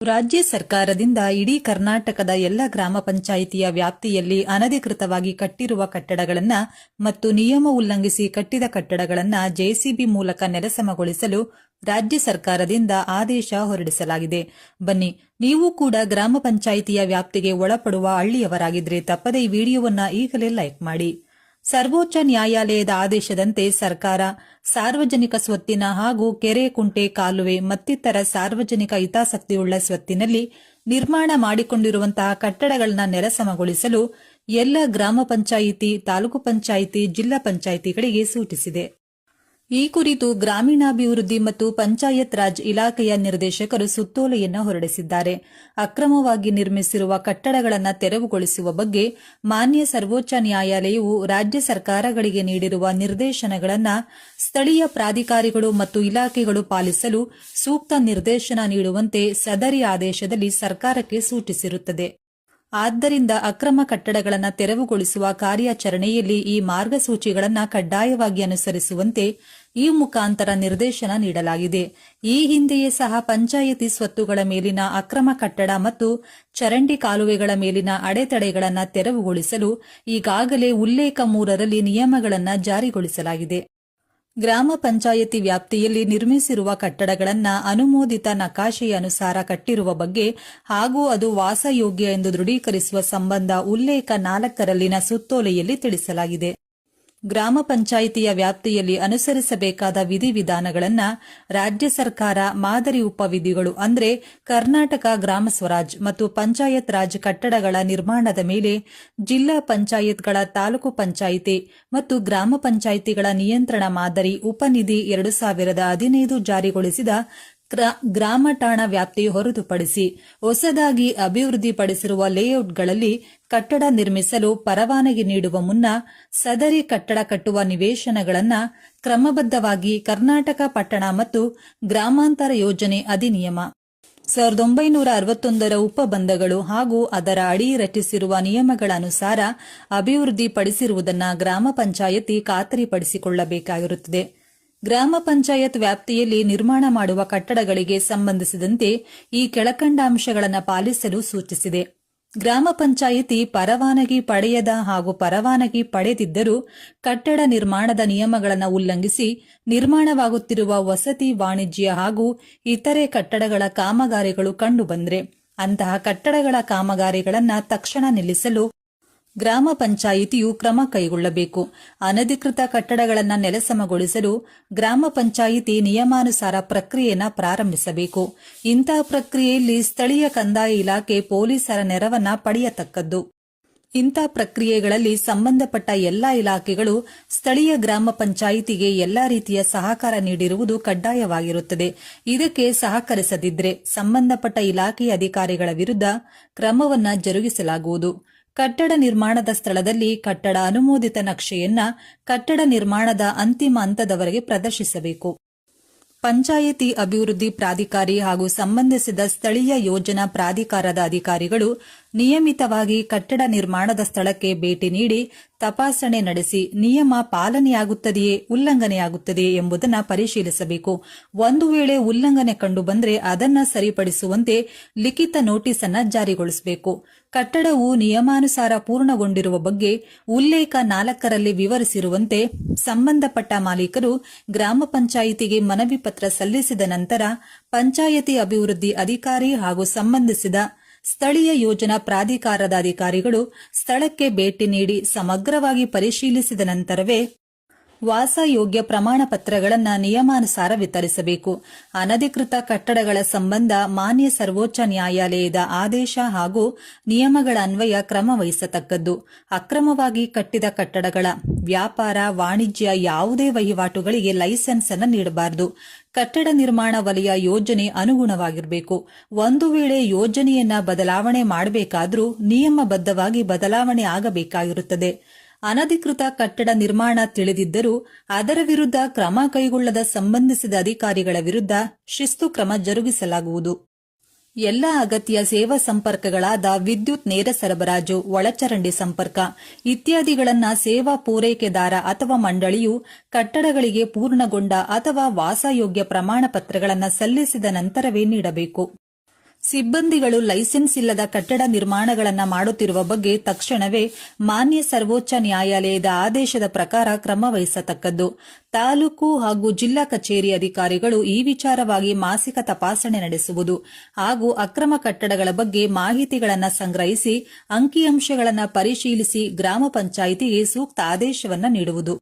ರಾಜ್ಯ ಸರ್ಕಾರದಿಂದ ಇಡೀ ಕರ್ನಾಟಕದ ಎಲ್ಲ ಗ್ರಾಮ ಪಂಚಾಯಿತಿಯ ವ್ಯಾಪ್ತಿಯಲ್ಲಿ ಅನಧಿಕೃತವಾಗಿ ಕಟ್ಟಿರುವ ಕಟ್ಟಡಗಳನ್ನು ಮತ್ತು ನಿಯಮ ಉಲ್ಲಂಘಿಸಿ ಕಟ್ಟಿದ ಕಟ್ಟಡಗಳನ್ನು ಜೆಸಿಬಿ ಮೂಲಕ ನೆಲಸಮಗೊಳಿಸಲು ರಾಜ್ಯ ಸರ್ಕಾರದಿಂದ ಆದೇಶ ಹೊರಡಿಸಲಾಗಿದೆ. ಬನ್ನಿ, ನೀವು ಕೂಡ ಗ್ರಾಮ ಪಂಚಾಯಿತಿಯ ವ್ಯಾಪ್ತಿಗೆ ಒಳಪಡುವ ಹಳ್ಳಿಯವರಾಗಿದ್ರೆ ತಪ್ಪದೇ ವಿಡಿಯೋವನ್ನ ಈಗಲೇ ಲೈಕ್ ಮಾಡಿ. ಸರ್ವೋಚ್ಚ ನ್ಯಾಯಾಲಯದ ಆದೇಶದಂತೆ ಸರ್ಕಾರ ಸಾರ್ವಜನಿಕ ಸ್ವತ್ತಿನ ಹಾಗೂ ಕೆರೆ ಕುಂಟೆ ಕಾಲುವೆ ಮತ್ತಿತರ ಸಾರ್ವಜನಿಕ ಹಿತಾಸಕ್ತಿಯುಳ್ಳ ಸ್ವತ್ತಿನಲ್ಲಿ ನಿರ್ಮಾಣ ಮಾಡಿಕೊಂಡಿರುವಂತಹ ಕಟ್ಟಡಗಳನ್ನು ನೆಲಸಮಗೊಳಿಸಲು ಎಲ್ಲ ಗ್ರಾಮ ಪಂಚಾಯಿತಿ, ತಾಲೂಕು ಪಂಚಾಯಿತಿ, ಜಿಲ್ಲಾ ಪಂಚಾಯಿತಿಗಳಿಗೆ ಸೂಚಿಸಿದೆ. ಈ ಕುರಿತು ಗ್ರಾಮೀಣಾಭಿವೃದ್ಧಿ ಮತ್ತು ಪಂಚಾಯತ್ ರಾಜ್ ಇಲಾಖೆಯ ನಿರ್ದೇಶಕರು ಸುತ್ತೋಲೆಯನ್ನು ಹೊರಡಿಸಿದ್ದಾರೆ. ಅಕ್ರಮವಾಗಿ ನಿರ್ಮಿಸಿರುವ ಕಟ್ಟಡಗಳನ್ನು ತೆರವುಗೊಳಿಸುವ ಬಗ್ಗೆ ಮಾನ್ಯ ಸರ್ವೋಚ್ಚ ನ್ಯಾಯಾಲಯವು ರಾಜ್ಯ ಸರ್ಕಾರಗಳಿಗೆ ನೀಡಿರುವ ನಿರ್ದೇಶನಗಳನ್ನು ಸ್ಥಳೀಯ ಪ್ರಾಧಿಕಾರಿಗಳು ಮತ್ತು ಇಲಾಖೆಗಳು ಪಾಲಿಸಲು ಸೂಕ್ತ ನಿರ್ದೇಶನ ನೀಡುವಂತೆ ಸದರಿ ಆದೇಶದಲ್ಲಿ ಸರ್ಕಾರಕ್ಕೆ ಸೂಚಿಸಿರುತ್ತದೆ. ಆದ್ದರಿಂದ ಅಕ್ರಮ ಕಟ್ಟಡಗಳನ್ನು ತೆರವುಗೊಳಿಸುವ ಕಾರ್ಯಾಚರಣೆಯಲ್ಲಿ ಈ ಮಾರ್ಗಸೂಚಿಗಳನ್ನು ಕಡ್ಡಾಯವಾಗಿ ಅನುಸರಿಸುವಂತೆ ಈ ಮುಖಾಂತರ ನಿರ್ದೇಶನ ನೀಡಲಾಗಿದೆ. ಈ ಹಿಂದೆಯೇ ಸಹ ಪಂಚಾಯಿತಿ ಸ್ವತ್ತುಗಳ ಮೇಲಿನ ಅಕ್ರಮ ಕಟ್ಟಡ ಮತ್ತು ಚರಂಡಿ ಕಾಲುವೆಗಳ ಮೇಲಿನ ಅಡೆತಡೆಗಳನ್ನು ತೆರವುಗೊಳಿಸಲು ಈಗಾಗಲೇ ಉಲ್ಲೇಖ ಮೂರರಲ್ಲಿ ನಿಯಮಗಳನ್ನು ಜಾರಿಗೊಳಿಸಲಾಗಿದೆ. ಗ್ರಾಮ ಪಂಚಾಯಿತಿ ವ್ಯಾಪ್ತಿಯಲ್ಲಿ ನಿರ್ಮಿಸಿರುವ ಕಟ್ಟಡಗಳನ್ನು ಅನುಮೋದಿತ ನಕಾಶೆಯ ಅನುಸಾರ ಕಟ್ಟಿರುವ ಬಗ್ಗೆ ಹಾಗೂ ಅದು ವಾಸಯೋಗ್ಯ ಎಂದು ದೃಢೀಕರಿಸುವ ಸಂಬಂಧ ಉಲ್ಲೇಖ ನಾಲ್ಕರಲ್ಲಿನ ಸುತ್ತೋಲೆಯಲ್ಲಿ ತಿಳಿಸಲಾಗಿದೆ. ಗ್ರಾಮ ಪಂಚಾಯಿತಿಯ ವ್ಯಾಪ್ತಿಯಲ್ಲಿ ಅನುಸರಿಸಬೇಕಾದ ವಿಧಿವಿಧಾನಗಳನ್ನು ರಾಜ್ಯ ಸರ್ಕಾರ ಮಾದರಿ ಉಪವಿಧಿಗಳು ಅಂದರೆ ಕರ್ನಾಟಕ ಗ್ರಾಮ ಸ್ವರಾಜ್ ಮತ್ತು ಪಂಚಾಯತ್ ರಾಜ್ ಕಟ್ಟಡಗಳ ನಿರ್ಮಾಣದ ಮೇಲೆ ಜಿಲ್ಲಾ ಪಂಚಾಯತ್ಗಳ ತಾಲೂಕು ಪಂಚಾಯಿತಿ ಮತ್ತು ಗ್ರಾಮ ಪಂಚಾಯಿತಿಗಳ ನಿಯಂತ್ರಣ ಮಾದರಿ ಉಪನಿಧಿ ಎರಡು ಸಾವಿರದ ಹದಿನೈದು ಜಾರಿಗೊಳಿಸಿದ ಗ್ರಾಮ ಠಾಣಾ ವ್ಯಾಪ್ತಿ ಹೊರತುಪಡಿಸಿ ಹೊಸದಾಗಿ ಅಭಿವೃದ್ಧಿಪಡಿಸಿರುವ ಲೇಔಟ್ಗಳಲ್ಲಿ ಕಟ್ಟಡ ನಿರ್ಮಿಸಲು ಪರವಾನಗಿ ನೀಡುವ ಮುನ್ನ ಸದರಿ ಕಟ್ಟಡ ಕಟ್ಟುವ ನಿವೇಶನಗಳನ್ನು ಕ್ರಮಬದ್ಧವಾಗಿ ಕರ್ನಾಟಕ ಪಟ್ಟಣ ಮತ್ತು ಗ್ರಾಮಾಂತರ ಯೋಜನೆ ಅಧಿನಿಯಮ. ಸಾವಿರದ ಒಂಬೈನೂರ ಅರವತ್ತೊಂದರ ಉಪಬಂಧಗಳು ಹಾಗೂ ಅದರ ಅಡಿ ರಚಿಸಿರುವ ನಿಯಮಗಳ ಅನುಸಾರ ಅಭಿವೃದ್ಧಿಪಡಿಸಿರುವುದನ್ನು ಗ್ರಾಮ ಪಂಚಾಯಿತಿ ಖಾತರಿಪಡಿಸಿಕೊಳ್ಳಬೇಕಾಗಿರುತ್ತದೆ. ಗ್ರಾಮ ಪಂಚಾಯತ್ ವ್ಯಾಪ್ತಿಯಲ್ಲಿ ನಿರ್ಮಾಣ ಮಾಡುವ ಕಟ್ಟಡಗಳಿಗೆ ಸಂಬಂಧಿಸಿದಂತೆ ಈ ಕೆಳಕಂಡ ಅಂಶಗಳನ್ನು ಪಾಲಿಸಲು ಸೂಚಿಸಿದೆ. ಗ್ರಾಮ ಪಂಚಾಯಿತಿ ಪರವಾನಗಿ ಪಡೆಯದ ಹಾಗೂ ಪರವಾನಗಿ ಪಡೆದಿದ್ದರೂ ಕಟ್ಟಡ ನಿರ್ಮಾಣದ ನಿಯಮಗಳನ್ನು ಉಲ್ಲಂಘಿಸಿ ನಿರ್ಮಾಣವಾಗುತ್ತಿರುವ ವಸತಿ, ವಾಣಿಜ್ಯ ಹಾಗೂ ಇತರೆ ಕಟ್ಟಡಗಳ ಕಾಮಗಾರಿಗಳು ಕಂಡುಬಂದರೆ, ಅಂತಹ ಕಟ್ಟಡಗಳ ಕಾಮಗಾರಿಗಳನ್ನು ತಕ್ಷಣ ನಿಲ್ಲಿಸಲು ಗ್ರಾಮ ಪಂಚಾಯಿತಿಯು ಕ್ರಮ ಕೈಗೊಳ್ಳಬೇಕು. ಅನಧಿಕೃತ ಕಟ್ಟಡಗಳನ್ನು ನೆಲಸಮಗೊಳಿಸಲು ಗ್ರಾಮ ಪಂಚಾಯಿತಿ ನಿಯಮಾನುಸಾರ ಪ್ರಕ್ರಿಯೆಯನ್ನು ಪ್ರಾರಂಭಿಸಬೇಕು. ಇಂತಹ ಪ್ರಕ್ರಿಯೆಯಲ್ಲಿ ಸ್ಥಳೀಯ ಕಂದಾಯ ಇಲಾಖೆ ಪೊಲೀಸರ ನೆರವನ್ನ ಪಡೆಯತಕ್ಕದ್ದು. ಇಂಥ ಪ್ರಕ್ರಿಯೆಗಳಲ್ಲಿ ಸಂಬಂಧಪಟ್ಟ ಎಲ್ಲಾ ಇಲಾಖೆಗಳು ಸ್ಥಳೀಯ ಗ್ರಾಮ ಪಂಚಾಯಿತಿಗೆ ಎಲ್ಲಾ ರೀತಿಯ ಸಹಕಾರ ನೀಡಿರುವುದು ಕಡ್ಡಾಯವಾಗಿರುತ್ತದೆ. ಇದಕ್ಕೆ ಸಹಕರಿಸದಿದ್ದರೆ ಸಂಬಂಧಪಟ್ಟ ಇಲಾಖೆಯ ಅಧಿಕಾರಿಗಳ ವಿರುದ್ಧ ಕ್ರಮವನ್ನು ಜರುಗಿಸಲಾಗುವುದು. ಕಟ್ಟಡ ನಿರ್ಮಾಣದ ಸ್ಥಳದಲ್ಲಿ ಕಟ್ಟಡ ಅನುಮೋದಿತ ನಕ್ಷೆಯನ್ನ ಕಟ್ಟಡ ನಿರ್ಮಾಣದ ಅಂತಿಮ ಹಂತದವರೆಗೆ ಪ್ರದರ್ಶಿಸಬೇಕು. ಪಂಚಾಯಿತಿ ಅಭಿವೃದ್ಧಿ ಪ್ರಾಧಿಕಾರಿ ಹಾಗೂ ಸಂಬಂಧಿಸಿದ ಸ್ಥಳೀಯ ಯೋಜನಾ ಪ್ರಾಧಿಕಾರದ ಅಧಿಕಾರಿಗಳು ನಿಯಮಿತವಾಗಿ ಕಟ್ಟಡ ನಿರ್ಮಾಣದ ಸ್ಥಳಕ್ಕೆ ಭೇಟಿ ನೀಡಿ ತಪಾಸಣೆ ನಡೆಸಿ ನಿಯಮ ಪಾಲನೆಯಾಗುತ್ತದೆಯೇ ಉಲ್ಲಂಘನೆಯಾಗುತ್ತದೆಯೇ ಎಂಬುದನ್ನು ಪರಿಶೀಲಿಸಬೇಕು. ಒಂದು ವೇಳೆ ಉಲ್ಲಂಘನೆ ಕಂಡುಬಂದರೆ ಅದನ್ನು ಸರಿಪಡಿಸುವಂತೆ ಲಿಖಿತ ನೋಟಿಸ್ ಅನ್ನು ಜಾರಿಗೊಳಿಸಬೇಕು. ಕಟ್ಟಡವು ನಿಯಮಾನುಸಾರ ಪೂರ್ಣಗೊಂಡಿರುವ ಬಗ್ಗೆ ಉಲ್ಲೇಖ ನಾಲ್ಕರಲ್ಲಿ ವಿವರಿಸಿರುವಂತೆ ಸಂಬಂಧಪಟ್ಟ ಮಾಲೀಕರು ಗ್ರಾಮ ಪಂಚಾಯಿತಿಗೆ ಮನವಿ ಪತ್ರ ಸಲ್ಲಿಸಿದ ನಂತರ ಪಂಚಾಯಿತಿ ಅಭಿವೃದ್ಧಿ ಅಧಿಕಾರಿ ಹಾಗೂ ಸಂಬಂಧಿಸಿದ ಸ್ಥಳೀಯ ಯೋಜನಾ ಪ್ರಾಧಿಕಾರದ ಅಧಿಕಾರಿಗಳು ಸ್ಥಳಕ್ಕೆ ಭೇಟಿ ನೀಡಿ ಸಮಗ್ರವಾಗಿ ಪರಿಶೀಲಿಸಿದ ನಂತರವೇ ವಾಸಯೋಗ್ಯ ಪ್ರಮಾಣ ಪತ್ರಗಳನ್ನು ನಿಯಮಾನುಸಾರ ವಿತರಿಸಬೇಕು. ಅನಧಿಕೃತ ಕಟ್ಟಡಗಳ ಸಂಬಂಧ ಮಾನ್ಯ ಸರ್ವೋಚ್ಚ ನ್ಯಾಯಾಲಯದ ಆದೇಶ ಹಾಗೂ ನಿಯಮಗಳ ಅನ್ವಯ ಕ್ರಮ ವಹಿಸತಕ್ಕದ್ದು ಅಕ್ರಮವಾಗಿ ಕಟ್ಟಿದ ಕಟ್ಟಡಗಳ ವ್ಯಾಪಾರ, ವಾಣಿಜ್ಯ ಯಾವುದೇ ವಹಿವಾಟುಗಳಿಗೆ ಲೈಸೆನ್ಸ್ ಅನ್ನು ನೀಡಬಾರದು. ಕಟ್ಟಡ ನಿರ್ಮಾಣ ವಲಯ ಯೋಜನೆ ಅನುಗುಣವಾಗಿರಬೇಕು. ಒಂದು ವೇಳೆ ಯೋಜನೆಯನ್ನ ಬದಲಾವಣೆ ಮಾಡಬೇಕಾದರೂ ನಿಯಮಬದ್ಧವಾಗಿ ಬದಲಾವಣೆ ಆಗಬೇಕಾಗಿರುತ್ತದೆ. ಅನಧಿಕೃತ ಕಟ್ಟಡ ನಿರ್ಮಾಣ ತಿಳಿದಿದ್ದರೂ ಅದರ ವಿರುದ್ಧ ಕ್ರಮ ಕೈಗೊಳ್ಳದ ಸಂಬಂಧಿಸಿದ ಅಧಿಕಾರಿಗಳ ವಿರುದ್ಧ ಶಿಸ್ತು ಕ್ರಮ ಜರುಗಿಸಲಾಗುವುದು. ಎಲ್ಲ ಅಗತ್ಯ ಸೇವಾ ಸಂಪರ್ಕಗಳಾದ ವಿದ್ಯುತ್ ನೇರ ಸರಬರಾಜು, ಒಳಚರಂಡಿ ಸಂಪರ್ಕ ಇತ್ಯಾದಿಗಳನ್ನು ಸೇವಾ ಪೂರೈಕೆದಾರ ಅಥವಾ ಮಂಡಳಿಯು ಕಟ್ಟಡಗಳಿಗೆ ಪೂರ್ಣಗೊಂಡ ಅಥವಾ ವಾಸಯೋಗ್ಯ ಪ್ರಮಾಣ ಪತ್ರಗಳನ್ನು ಸಲ್ಲಿಸಿದ ನಂತರವೇ ನೀಡಬೇಕು. ಸಿಬ್ಬಂದಿಗಳು ಲೈಸೆನ್ಸ್ ಇಲ್ಲದ ಕಟ್ಟಡ ನಿರ್ಮಾಣಗಳನ್ನು ಮಾಡುತ್ತಿರುವ ಬಗ್ಗೆ ತಕ್ಷಣವೇ ಮಾನ್ಯ ಸರ್ವೋಚ್ಚ ನ್ಯಾಯಾಲಯದ ಆದೇಶದ ಪ್ರಕಾರ ಕ್ರಮ ವಹಿಸತಕ್ಕದ್ದು. ತಾಲೂಕು ಹಾಗೂ ಜಿಲ್ಲಾ ಕಚೇರಿ ಅಧಿಕಾರಿಗಳು ಈ ವಿಚಾರವಾಗಿ ಮಾಸಿಕ ತಪಾಸಣೆ ನಡೆಸುವುದು ಹಾಗೂ ಅಕ್ರಮ ಕಟ್ಟಡಗಳ ಬಗ್ಗೆ ಮಾಹಿತಿಗಳನ್ನು ಸಂಗ್ರಹಿಸಿ ಅಂಕಿಅಂಶಗಳನ್ನು ಪರಿಶೀಲಿಸಿ ಗ್ರಾಮ ಪಂಚಾಯಿತಿಗೆ ಸೂಕ್ತ ಆದೇಶವನ್ನು ನೀಡುವುದು.